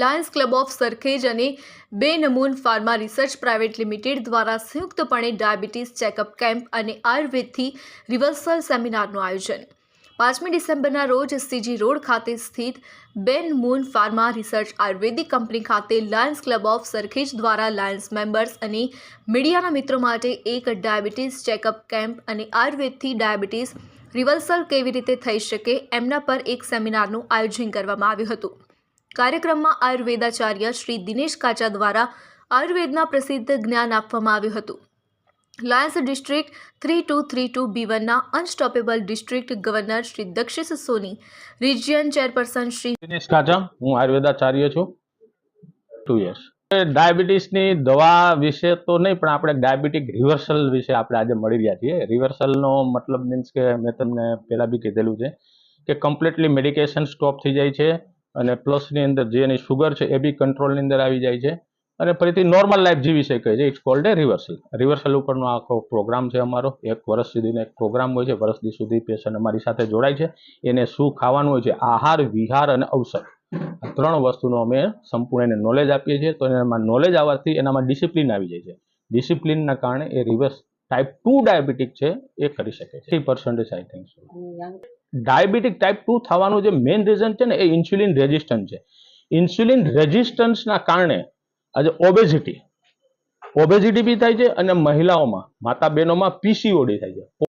Lions club of Sarkhej અને બે નમૂન ફાર્મા રિસર્ચ પ્રાઇવેટ લિમિટેડ દ્વારા સંયુક્તપણે ડાયાબિટીસ ચેકઅપ કેમ્પ અને આયુર્વેદથી રિવર્સલ સેમિનારનું આયોજન. પાંચમી ડિસેમ્બરના રોજ સીજી રોડ ખાતે સ્થિત Ben Moon pharma research Ayurvedic company ખાતે લાયન્સ ક્લબ ઓફ સરખેજ દ્વારા લાયન્સ મેમ્બર્સ અને મીડિયાના મિત્રો માટે એક ડાયાબિટીસ ચેકઅપ કેમ્પ અને આયુર્વેદથી ડાયાબિટીસ રિવર્સલ કેવી રીતે થઈ શકે એમના પર એક સેમિનારનું આયોજન કરવામાં આવ્યું હતું. કાર્યક્રમમાં આયુર્વેદાચાર્ય શ્રી દિનેશ કાચા દ્વારા આયુર્વેદના પ્રસિદ્ધ જ્ઞાન આપવામાં આવ્યું હતું. Lions district three two three two B વનના unstoppable district governor Shri Dakshish Soni, region chairperson Shri Dinesh Kacha, હું આયુર્વેદાચાર્ય છું. ટુ યર્સ ડાયાબિટીસની દવા વિશે તો નહીં, પણ આપણે ડાયાબિટીક રિવર્સલ વિશે આપણે આજે મળી રહ્યા છીએ. રિવર્સલનો મતલબ મીન્સ કે મેં તમને પહેલાં બી કીધેલું છે કે કમ્પ્લીટલી મેડિકેશન સ્ટોપ થઈ જાય છે. અને પ્લસની અંદર જે એની શુગર છે એ બી કંટ્રોલની અંદર આવી જાય છે. અને ફરીથી નોર્મલ લાઈફ જીવી શકે છે. It's called a reversal reversal ઉપરનો આખો પ્રોગ્રામ છે અમારો. એક વર્ષ સુધીનો એક પ્રોગ્રામ હોય છે. વર્ષ દી સુધી પેશન્ટ અમારી સાથે જોડાય છે. એને શું ખાવાનું હોય છે? આહાર, વિહાર અને અવસર આ ત્રણ વસ્તુનો અમે સંપૂર્ણ એને નોલેજ આપીએ છીએ. તો એનામાં નોલેજ આવવાથી એનામાં ડિસિપ્લિન આવી જાય છે. ડિસિપ્લિનના કારણે એ રિવર્સ ટાઈપ ટુ ડાયાબિટીક છે એ કરી શકે છે. Three percentage I think diabetic type two થવાનું જે મેઇન રીઝન છે ને એ ઇન્સ્યુલિન રેઝિસ્ટન્સ છે. ઇન્સ્યુલિન રેઝિસ્ટન્સના કારણે આજે ઓબેઝિટી ઓબેઝિટી બી થાય છે અને મહિલાઓમાં, માતા બહેનોમાં પીસીઓડી થાય છે.